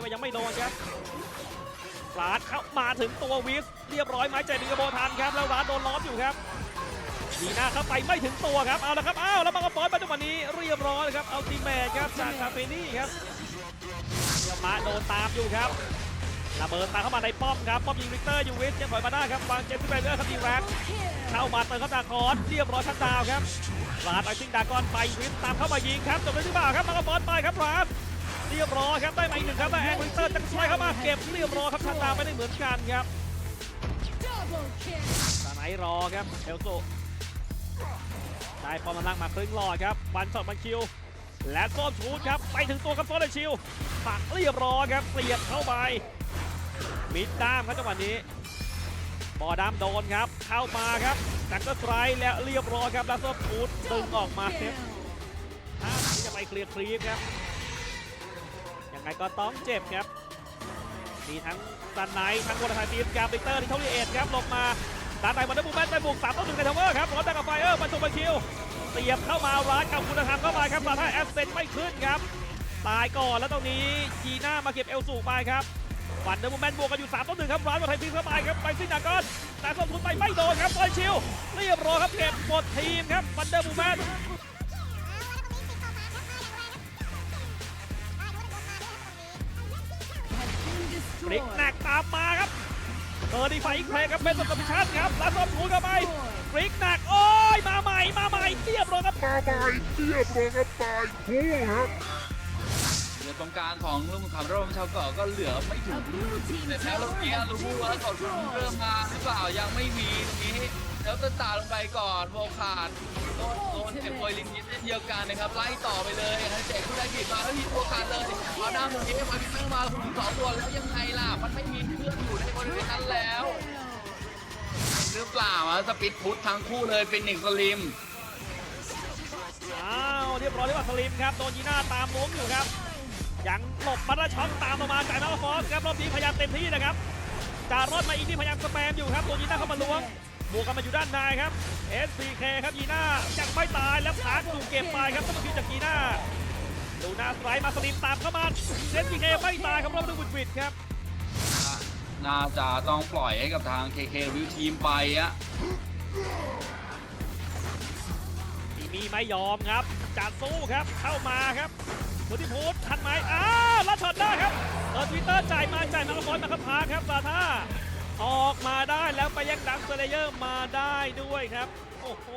ไปยังไม่โดนครับร้านเข้ามาถึงตัววิสเรียบร้อยไม้ใจดีกระโบทันครับแล้วร้านโดนล้อมอยู่ครับดีหน้าเข้าไปไม่ถึงตัวครับเอาละครับอ้าวแล้วมังกรฟอยมาจังหวะนี้เรียบร้อยครับเอาทีแมนครับจากคาเฟนี่ครับเียมาโดนตามอยู่ครับระเบิดตามเข้ามาในป้อมครับป้อมยิงวิกเตอร์ยูวิสยังถอยมาได้ครับวางเจมส์ไปเรื่อยครับดีแรกเข้ามาเติมเข้าดาคอนเรียบร้อยชัดดาวครับร้านไปซิงดากอนไปวิสตามเข้ามายิงครับจบเลยหรือเปล่าครับมังกรฟอนไปครับร้าน เรียบร้อยครับได้มาอีกหนึ่งครับแต่แองวิกเตอร์จะช่วยเข้ามาเก็บเรียบร้อยครับชัดดาวน์ไม่ได้เหมือนกันครับตาไหนรอครับเอลโซได้ปอมมันลังมาครึ่งหลอดครับวันสอดมันคิว และโซมชูดครับไปถึงตัวครับโซนชิวปักเรียบร้อยครับเสียบเข้าไปมิดด้ามครับจังหวะนี้บอดามโดนครับ เข้ามาครับจักก็สไตรค์และเรียบร้อยครับแล้วโซมชูดดึงออกมาครับห้าที่จะไปเคลียร์ครีปครับ ยังไงก็ต้องเจ็บครับ มีทั้งซันไนท์ทั้งวอลทายทีมกาบิเตอร์ที่เท่าที่เอ็ดครับลงมาด้านในวันเดอร์บูแมนได้บุกสามต่อหนึ่งในทาวเวอร์ครับร้อนดังกับไฟเออร์บรรจงบรรคิวเสียบเข้ามาร้านกับคุณธรรมเข้าไปครับซาท่าแอสเซนไม่ขึ้นครับตายก่อนแล้วตรงนี้จีน่ามาเก็บเอลสูไปครับวันเดอร์บูแมนบวกกันอยู่3ต่อหนึ่งครับร้านวอลทายทีมเข้าไปครับไปซินดากอนแต่ส่วนทุนไปไม่โดนครับบอลชิวเรียบร้อยครับเก็บหมดทีมครับวันเดอร์บูแมน been บริก destroyed. หนักตามมาครับเออดีไฟอีกเพลงครับเป็นสกอร์พิชันครับแล้วส้มถูเข้าไปบริกหนักโอ้ยมาใหม่มาใหม่เรียบร้อยครับมาใหม่เรียบร้อยครับตายคู่ครับเหลือตรงกลางของลุงขำร่มชาวเกาะก็เหลือไม่ถึ A ง blue team แต่แล้ว tower เมื่อกี้ has รู้ been ว่าก่อนคุณเริ่มมาหรือเปล่ายังไม่มีตรงนี้แล้วก็ตาลงไปก่อนโวขาดโดนโดนเจ็บโวยลินยินเช่นเดียวกันนะครับไล่ต่อไปเลยนะเจ็ บิดมาแล้วมีโวขาดเลยเอาหน้าตรงนี้มาพิตั้งมาคุณสองตัวแล้วยังไงล่ะ มันไม่มีเพื่อนอยู่ในบริเวณนั้นแล้วหรือเปล่าอะสปิดพุทธทั้งคู่เลยเป็นหนึ่งสลิมอ้าวเรียบร้อยเรียบร้อยสลิมครับโดนยีน่าตามล้วงอยู่ครับ ยังหลบมาได้ช็อตตามลงมาจากนักฟอสครับรอบนี้พยายามเต็มที่นะครับจารอดมาอีกนี่พยายามสแปมอยู่ครับโดนยีน่าเข้ามาล้วงบวกกันมาอยู่ด้านในครับ SCK ครับยีน่ายังไม่ตายแล้วพักถูกเก็บไปครับต้องมาคิวจากยีน่า ดูหน้าสไตรค์มาสลิมตามเข้ามา SCK ไม่ตายครับรอบนี้บุดวิดครับ น่าจะต้องปล่อยให้กับทาง KK วิวทีมไปอะทีมีไม่ยอมครับจะสู้ครับเข้ามาครับสุธิพูดทันไหมอ้าวลัดช็อตได้ครับเปิดทวิตเตอร์จ่ายมาจ่ายมาละครมาครับพาครับซาท่าออกมาได้แล้วไปแย่งดังเซเลเยอร์มาได้ด้วยครับ โอ้โห